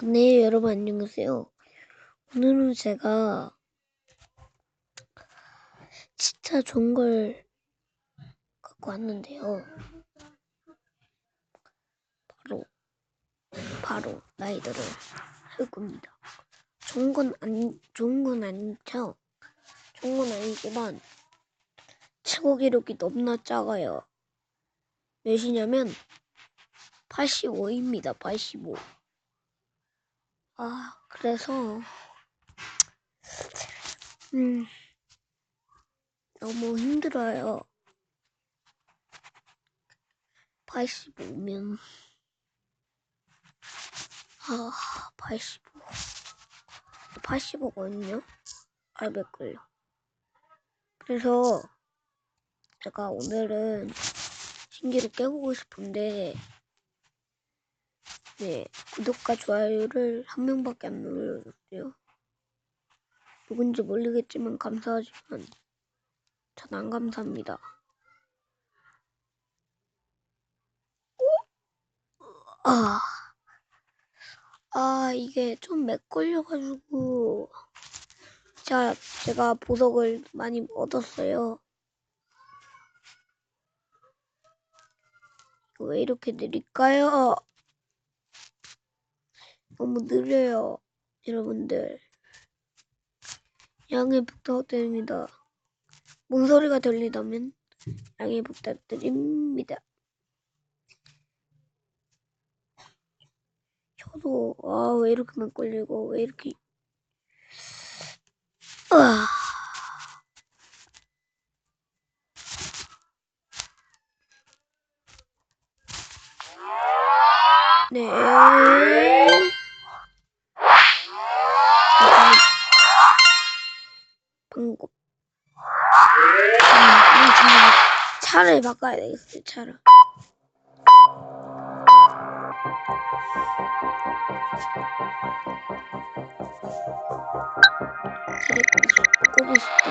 네, 여러분 안녕하세요. 오늘은 제가 진짜 좋은 걸 갖고 왔는데요. 바로, 바로 라이더를 할 겁니다. 좋은 건 아니, 좋은 건 아니죠. 좋은 건 아니지만 최고 기록이 너무나 작아요. 몇이냐면 85입니다. 85. 아, 그래서, 음, 너무 힘들어요. 85면, 아, 85. 85거든요? 아, 맥걸려. 그래서, 제가 오늘은 신기를 깨보고 싶은데, 네, 구독과 좋아요를 한 명밖에 안 눌러줬어요. 누군지 모르겠지만 감사하지만 전 안 감사합니다. 아, 아 이게 좀 맥걸려가지고 자 제가 보석을 많이 얻었어요. 이거 왜 이렇게 느릴까요? 너무 느려요, 여러분들. 양해 부탁드립니다. 뭔 소리가 들리다면 양해 부탁드립니다. 저도 아 왜 이렇게만 걸리고 왜 이렇게 아 네. 차를 바꿔야 되겠어요, 차를. 차를 끄고 싶다.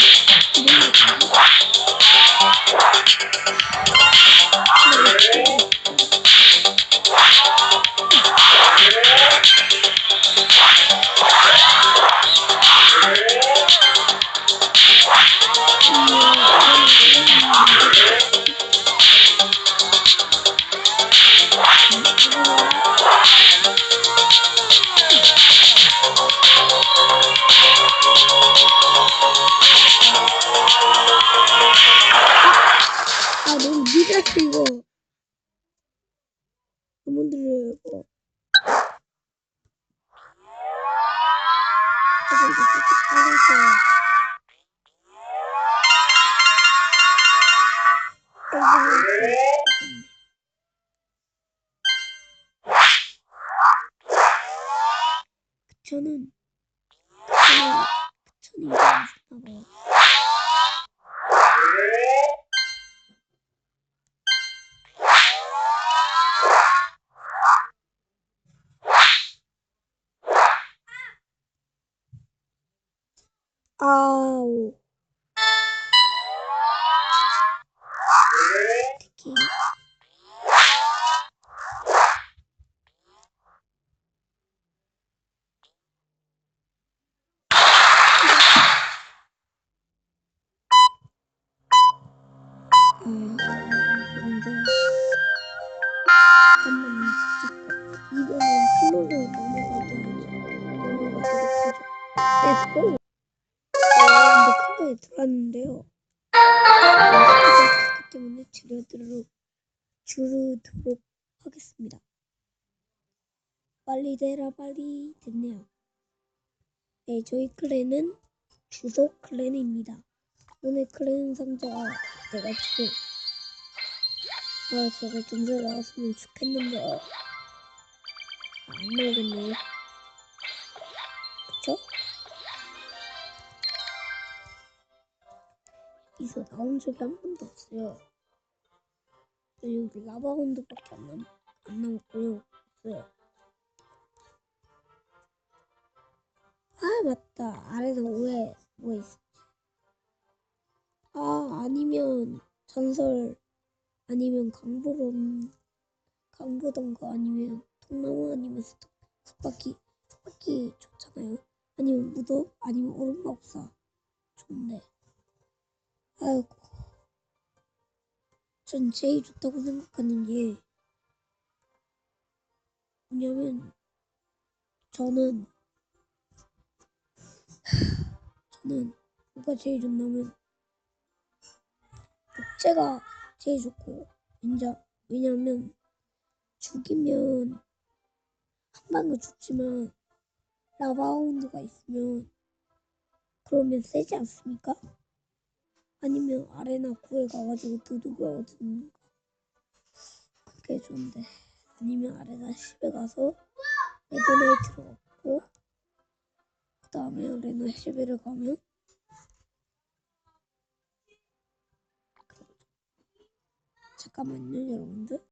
살짝 빨라서 빨리 저는 저는 안썼 나 들어왔는데요. 그렇기 때문에 줄여들도록 줄이도록 하겠습니다. 빨리 되라 빨리 됐네요. 네, 저희 클랜은 주소 클랜입니다. 오늘 클랜 상자가 돼가지고 아 제가 점수 나왔으면 좋겠는데 아, 안 나오겠네요. 이서 나온 적이 한 번도 없어요. 여기 라바운드밖에 안, 남, 안 남았고요. 없어요. 아 맞다 아래는 오해 뭐 있었지 아 아니면 전설 아니면 강보론 강보던가 아니면 통나무 아니면 스- 숲바퀴 숲바퀴 좋잖아요 아니면 무도 아니면 오른마법사 좋은데 아이고 전 제일 좋다고 생각하는 게 뭐냐면 저는 저는 뭐가 제일 좋냐면 복제가 제일 좋고 인자 왜냐면 죽이면 한 방에 죽지만 라바운드가 있으면 그러면 세지 않습니까? 아니면 아레나 구에 가가지고 도둑을 얻는 거 그게 좋은데. 아니면 아레나 10에 가서 레드나이트를 얻고 그 다음에 아레나 11을 가면 잠깐만요 여러분들